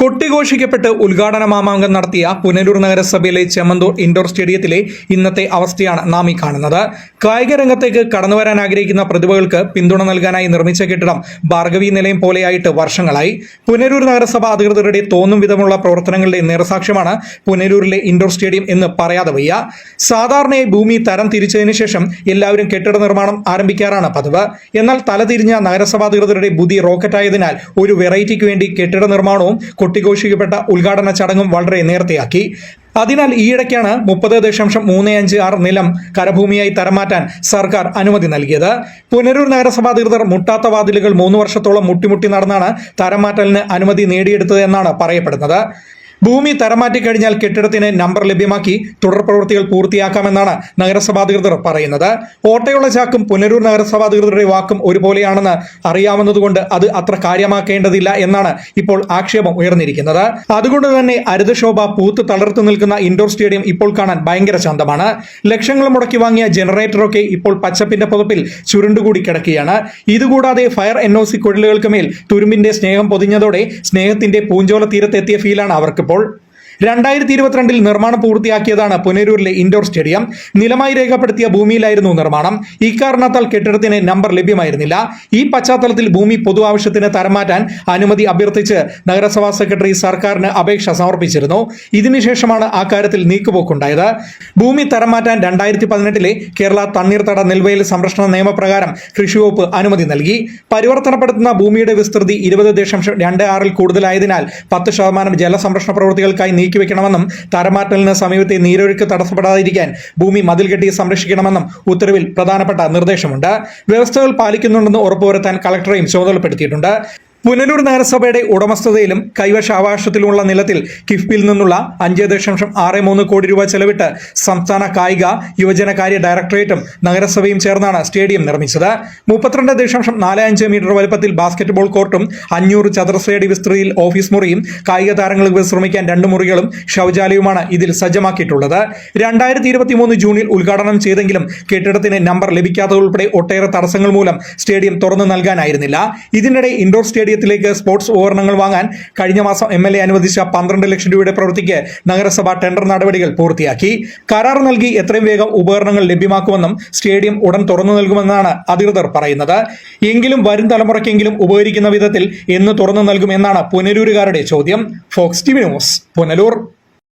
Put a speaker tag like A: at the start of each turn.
A: കൊട്ടിഘോഷിക്കപ്പെട്ട് ഉദ്ഘാടന മാമാങ്കം നടത്തിയ പുനലൂർ നഗരസഭയിലെ ചെമ്മന്തൂർ ഇൻഡോർ സ്റ്റേഡിയത്തിലെ ഇന്നത്തെ അവസ്ഥയാണ് നാം ഈ കാണുന്നത്. കായിക രംഗത്തേക്ക് കടന്നുവരാൻ ആഗ്രഹിക്കുന്ന പ്രതിഭകൾക്ക് പിന്തുണ നൽകാനായി നിർമ്മിച്ച കെട്ടിടം ഭാർഗവി നിലയം പോലെയായിട്ട് വർഷങ്ങളായി. പുനലൂർ നഗരസഭ അധികൃതരുടെ തോന്നും വിധമുള്ള പ്രവർത്തനങ്ങളുടെ നിറസാക്ഷ്യമാണ് പുനലൂരിലെ ഇൻഡോർ സ്റ്റേഡിയം എന്ന് പറയാതെ വയ്യ. സാധാരണയായി ഭൂമി തരം തിരിച്ചതിനു ശേഷം എല്ലാവരും കെട്ടിട നിർമ്മാണം ആരംഭിക്കാറാണ് പതിവ്. എന്നാൽ തലതിരിഞ്ഞ നഗരസഭാ അധികൃതരുടെ ബുദ്ധി റോക്കറ്റായതിനാൽ ഒരു വെറൈറ്റിക്ക് വേണ്ടി കെട്ടിട നിർമ്മാണവും കൊട്ടിഘോഷിക്കപ്പെട്ട ഉദ്ഘാടന ചടങ്ങും വളരെ നേരത്തെയാക്കി അതിനാൽ ഈയിടയ്ക്കാണ് മുപ്പത് ദശാംശം മൂന്ന് അഞ്ച് ആറ് നിലം കരഭൂമിയായി തരമാറ്റാൻ സർക്കാർ അനുമതി നൽകിയത്. പുനരൂർ നഗരസഭാ അധികൃതർ മുട്ടാത്ത വാതിലുകൾ മൂന്ന് വർഷത്തോളം മുട്ടിമുട്ടി നടന്നാണ് തരംമാറ്റലിന് അനുമതി നേടിയെടുത്തത് എന്നാണ് പറയപ്പെടുന്നത്. ഭൂമി തരമാറ്റി കഴിഞ്ഞാൽ കെട്ടിടത്തിന് നമ്പർ ലഭ്യമാക്കി തുടർ പ്രവൃത്തികൾ പൂർത്തിയാക്കാമെന്നാണ് നഗരസഭാധികൃതർ പറയുന്നത്. ഓട്ടയുള്ള ചാക്കും പുനരൂർ നഗരസഭാധികൃതരുടെ വാക്കും ഒരുപോലെയാണെന്ന് അറിയാവുന്നതുകൊണ്ട് അത് അത്ര കാര്യമാക്കേണ്ടതില്ല എന്നാണ് ഇപ്പോൾ ആക്ഷേപം ഉയർന്നിരിക്കുന്നത്. അതുകൊണ്ട് തന്നെ അരുതശോഭ പൂത്ത് തളർത്തു നിൽക്കുന്ന ഇൻഡോർ സ്റ്റേഡിയം ഇപ്പോൾ കാണാൻ ഭയങ്കര ശാന്തമാണ്. ലക്ഷങ്ങൾ മുടക്കി വാങ്ങിയ ജനറേറ്ററൊക്കെ ഇപ്പോൾ പച്ചപ്പിന്റെ പുതപ്പിൽ ചുരുണ്ടുകൂടി കിടക്കുകയാണ്. ഇതുകൂടാതെ ഫയർ എൻ ഒ സി കുഴലുകൾക്ക് മേൽ തുരുമ്പിന്റെ സ്നേഹം പൊതിഞ്ഞതോടെ സ്നേഹത്തിന്റെ പൂഞ്ചോല തീരത്തെത്തിയ ഫീലാണ് അവർക്കിപ്പോൾ രണ്ടായിരത്തി ഇരുപത്തിരണ്ടിൽ നിർമ്മാണം പൂർത്തിയാക്കിയതാണ് പുനരൂരിലെ ഇൻഡോർ സ്റ്റേഡിയം. നിലമായി രേഖപ്പെടുത്തിയ ഭൂമിയിലായിരുന്നു നിർമ്മാണം. ഇക്കാരണത്താൽ കെട്ടിടത്തിന് നമ്പർ ലഭ്യമായിരുന്നില്ല. ഈ പശ്ചാത്തലത്തിൽ ഭൂമി പൊതു ആവശ്യത്തിന് തരംമാറ്റാൻ അനുമതി അഭ്യർത്ഥിച്ച് നഗരസഭാ സെക്രട്ടറി സർക്കാരിന് അപേക്ഷ സമർപ്പിച്ചിരുന്നു. ഇതിനുശേഷമാണ് ആ കാര്യത്തിൽ നീക്കുപോക്കുണ്ടായത്. ഭൂമി തരംമാറ്റാൻ രണ്ടായിരത്തി പതിനെട്ടിലെ കേരള തണ്ണീർത്തട നെൽവയൽ സംരക്ഷണ നിയമപ്രകാരം കൃഷിവകുപ്പ് അനുമതി നൽകി. പരിവർത്തനപ്പെടുത്തുന്ന ഭൂമിയുടെ വിസ്തൃതി ഇരുപത് ദശാംശം രണ്ട് ആറിൽ കൂടുതലായതിനാൽ പത്ത് ശതമാനം ജലസംരക്ഷണ പ്രവൃത്തികൾക്കായി നീക്കിവെക്കണമെന്നും തരമാറ്റലിന് സമീപത്തെ നീരൊഴുക്ക് തടസ്സപ്പെടാതിരിക്കാൻ ഭൂമി മതിൽ കെട്ടി സംരക്ഷിക്കണമെന്നും ഉത്തരവിൽ പ്രധാനപ്പെട്ട നിർദ്ദേശമുണ്ട്. വ്യവസ്ഥകൾ പാലിക്കുന്നുണ്ടെന്ന് ഉറപ്പുവരുത്താൻ കളക്ടറെയും ചുമതലപ്പെടുത്തിയിട്ടുണ്ട്. പുനലൂർ നഗരസഭയുടെ ഉടമസ്ഥതയിലും കൈവശ നിലത്തിൽ കിഫ്ബിയിൽ നിന്നുള്ള അഞ്ച് ദശാംശം ആറ് മൂന്ന് കോടി രൂപ ചെലവിട്ട് സംസ്ഥാന കായിക യുവജനകാര്യ ഡയറക്ടറേറ്റും നഗരസഭയും ചേർന്നാണ് സ്റ്റേഡിയം നിർമ്മിച്ചത്. മുപ്പത്തിരണ്ട് ദശാംശം നാല് അഞ്ച് മീറ്റർ വലുപ്പത്തിൽ ബാസ്കറ്റ്ബോൾ കോർട്ടും അഞ്ഞൂറ് ചതുരശ്രയടി വിസ്തൃതിയിൽ ഓഫീസ് മുറിയും കായിക താരങ്ങൾക്ക് വിശ്രമിക്കാൻ രണ്ട് മുറികളും ശൗചാലയവുമാണ് ഇതിൽ സജ്ജമാക്കിയിട്ടുള്ളത്. രണ്ടായിരത്തി ഇരുപത്തി മൂന്ന് ജൂണിൽ ഉദ്ഘാടനം ചെയ്തെങ്കിലും കെട്ടിടത്തിന് നമ്പർ ലഭിക്കാത്തതുൾപ്പെടെ ഒട്ടേറെ തടസ്സങ്ങൾ മൂലം സ്റ്റേഡിയം തുറന്നു നൽകാനായിരുന്നില്ല. ഇതിനിടെ ഇൻഡോർ സ്റ്റേഡിയത്തിലേക്ക് സ്പോർട്സ് ഉപകരണങ്ങൾ വാങ്ങാൻ കഴിഞ്ഞ മാസം എം എൽ എ അനുവദിച്ച പന്ത്രണ്ട് ലക്ഷം രൂപയുടെ പ്രവൃത്തിക്ക് നഗരസഭ ടെൻഡർ നടപടികൾ പൂർത്തിയാക്കി. കരാർ നൽകി എത്രയും വേഗം ഉപകരണങ്ങൾ ലഭ്യമാക്കുമെന്നും സ്റ്റേഡിയം ഉടൻ തുറന്നു നൽകുമെന്നാണ് അധികൃതർ പറയുന്നത്. എങ്കിലും വരും തലമുറയ്ക്കെങ്കിലും ഉപകരിക്കുന്ന വിധത്തിൽ എന്ന് തുറന്നു നൽകുമെന്നാണ് പുനലൂരുകാരുടെ ചോദ്യം. Fox T news Punalur.